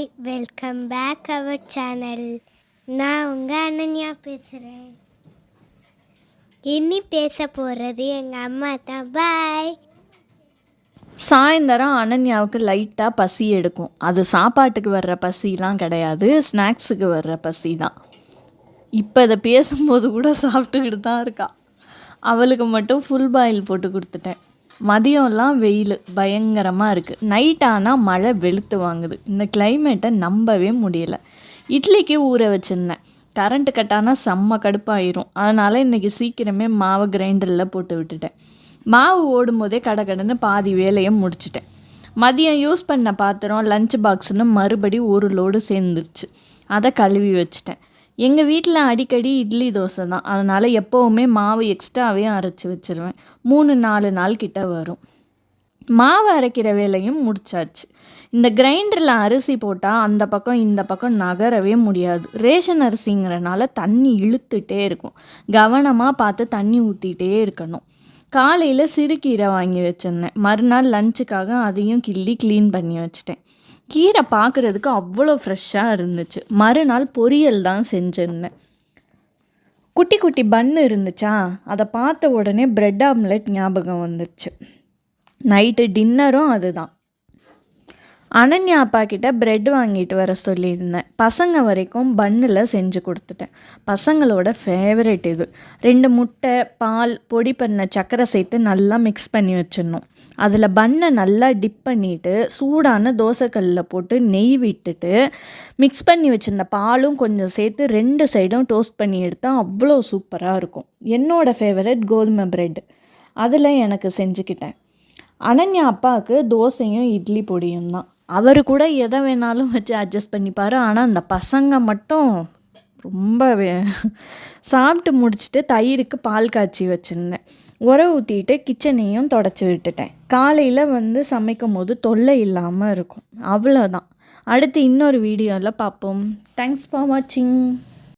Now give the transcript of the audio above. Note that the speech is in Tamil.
Hi welcome back our channel நான் உங்கள் அனன்யா பேசுகிறேன் இனி பேச போகிறது எங்கள் அம்மா தான். பாய் சாயந்தரம் அனன்யாவுக்கு லைட்டாக பசி எடுக்கும். அது சாப்பாட்டுக்கு வர்ற பசிலாம் கிடையாது ஸ்நாக்ஸுக்கு வர்ற பசி தான் இப்போ இதை பேசும்போது கூட சாப்பிட்டுக்கிட்டு தான் இருக்கா. அவளுக்கு மட்டும் ஃபுல் பாயில் போட்டு கொடுத்துட்டேன். மதியம்லாம் வெயில் பயங்கரமாக இருக்குது நைட் ஆனால் மழை வெளுத்து வாங்குது. இந்த கிளைமேட்டை நம்பவே முடியல. இட்லிக்கு ஊற வச்சுருந்தேன். கரண்ட்டு கட்டானா செம்ம கடுப்பாயிரும். அதனால் இன்றைக்கி சீக்கிரமே மாவை கிரைண்டரில் போட்டு விட்டுட்டேன். மாவு ஓடும்போதே கடை கடன்னு பாதி வேலையை முடிச்சிட்டேன். மதியம் யூஸ் பண்ண பாத்திரம் லஞ்ச் பாக்ஸ்னு மறுபடி ஒரு லோடு சேர்ந்துருச்சு. அதை கழுவி வச்சிட்டேன். எங்கள் வீட்டில் அடிக்கடி இட்லி தோசை தான். அதனால் எப்போவுமே மாவு எக்ஸ்ட்ராவே அரைச்சி வச்சிருவேன். மூணு நாலு நாள் கிட்ட வரும். மாவு அரைக்கிற வேலையும் முடிச்சாச்சு. இந்த கிரைண்டரில் அரிசி போட்டால் அந்த பக்கம் இந்த பக்கம் நகரவே முடியாது. ரேஷன் அரிசிங்கிறனால தண்ணி இழுத்துட்டே இருக்கும். கவனமாக பார்த்து தண்ணி ஊற்றிட்டே இருக்கணும். காலையில் சிறுகீரை வாங்கி வச்சுருந்தேன். மறுநாள் லஞ்சுக்காக அதையும் கிள்ளி க்ளீன் பண்ணி வச்சிட்டேன். கீரை பார்க்குறதுக்கு அவ்வளோ ஃப்ரெஷ்ஷாக இருந்துச்சு. மறுநாள் பொரியல் தான் செஞ்சிருந்தேன் குட்டி குட்டி பன்னு இருந்துச்சா? அதை பார்த்த உடனே ப்ரெட் ஆம்லெட் ஞாபகம் வந்துடுச்சு நைட்டு டின்னரும் அதுதான். அனன்யா அப்பா கிட்ட பிரெட் வாங்கிட்டு வர சொல்லியிருந்தேன். பசங்க வரைக்கும் பன்னில் செஞ்சு கொடுத்துட்டேன். பசங்களோட ஃபேவரட் இது. ரெண்டு முட்டை பால் பொடி பண்ண சக்கரை சேர்த்து நல்லா மிக்ஸ் பண்ணி வச்சிடணும். அதில் பன்னை நல்லா டிப் பண்ணிவிட்டு சூடான தோசைக்கல்லில் போட்டு நெய் விட்டுட்டு மிக்ஸ் பண்ணி வச்சுருந்த பாலும் கொஞ்சம் சேர்த்து ரெண்டு சைடும் டோஸ்ட் பண்ணி எடுத்தால் அவ்வளோ சூப்பராக இருக்கும். என்னோடய ஃபேவரட் கோதுமை பிரெட் அதில் எனக்கு செஞ்சுக்கிட்டேன். அனன்யா அப்பாவுக்கு தோசையும் இட்லி பொடியும் தான். அவர் கூட எதை வேணாலும் வச்சு அட்ஜஸ்ட் பண்ணிப்பார். ஆனால் அந்த பசங்க மட்டும் ரொம்ப சாப்பிட்டு முடிச்சுட்டு தயிருக்கு பால் காய்ச்சி வச்சுருந்தேன். உர ஊற்றிட்டு கிச்சனையும் தொடச்சி விட்டுட்டேன். காலையில் வந்து சமைக்கும் போது தொல்லை இல்லாமல் இருக்கும். அவ்வளோதான் அடுத்து இன்னொரு வீடியோவில் பார்ப்போம் தேங்க்ஸ் ஃபார் வாட்சிங்